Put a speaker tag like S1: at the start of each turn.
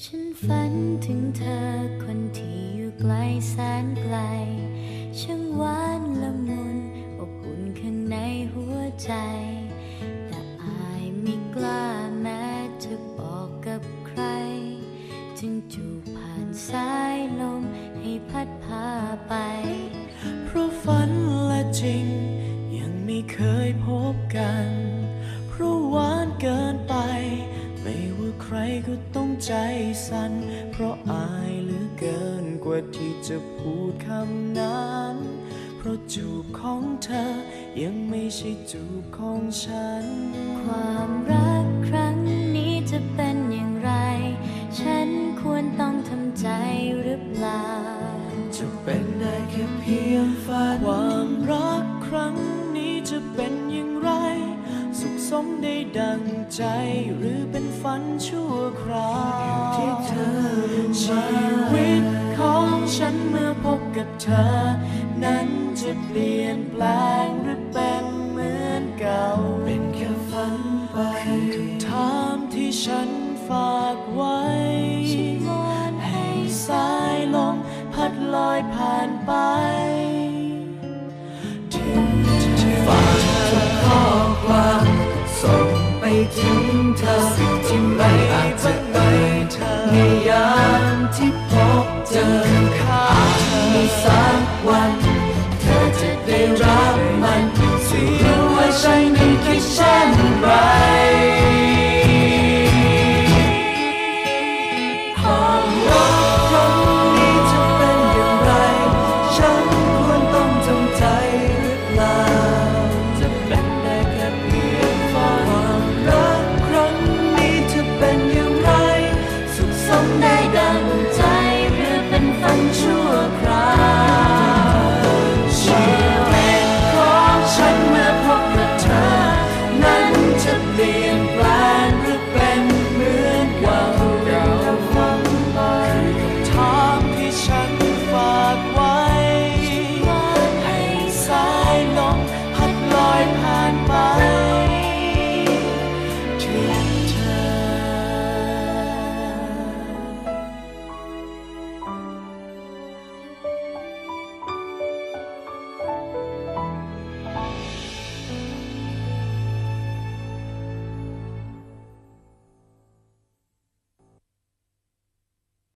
S1: ฉันฝันถึงเธอคนที่อยู่ไกลแสนไกล ช่างหวานละมุนอบอุ่นข้างในหัวใจ แต่อายไม่กล้า
S2: ใจสั่นเพราะอายเหลือเกินกว่าที่จะพูดคำนั้น เพราะจูบของเธอยังไม่ใช่จูบของฉัน
S1: ความรักครั้งนี้จะเป็นอย่างไร ฉันควรต้องทำใจหรือเปล่า
S3: จะเป็นได้แค่เพียงฝัน
S2: ใจหรือเป็นฝันชั่วคราวที่เธ
S3: อชีวิต
S2: ของฉันเมื่อพบกับเธอ นั้นจะเปลี่ยนแปลงหรือเป็นเหมือนเก่า เป็น
S3: แค่ฝันไปคือคำ
S2: ถามที่ฉันฝากไว้
S3: ถึงเธอที่ไม่อาจจะไป
S2: ใน
S3: ยามที่พบเจอข
S2: ้ามีสา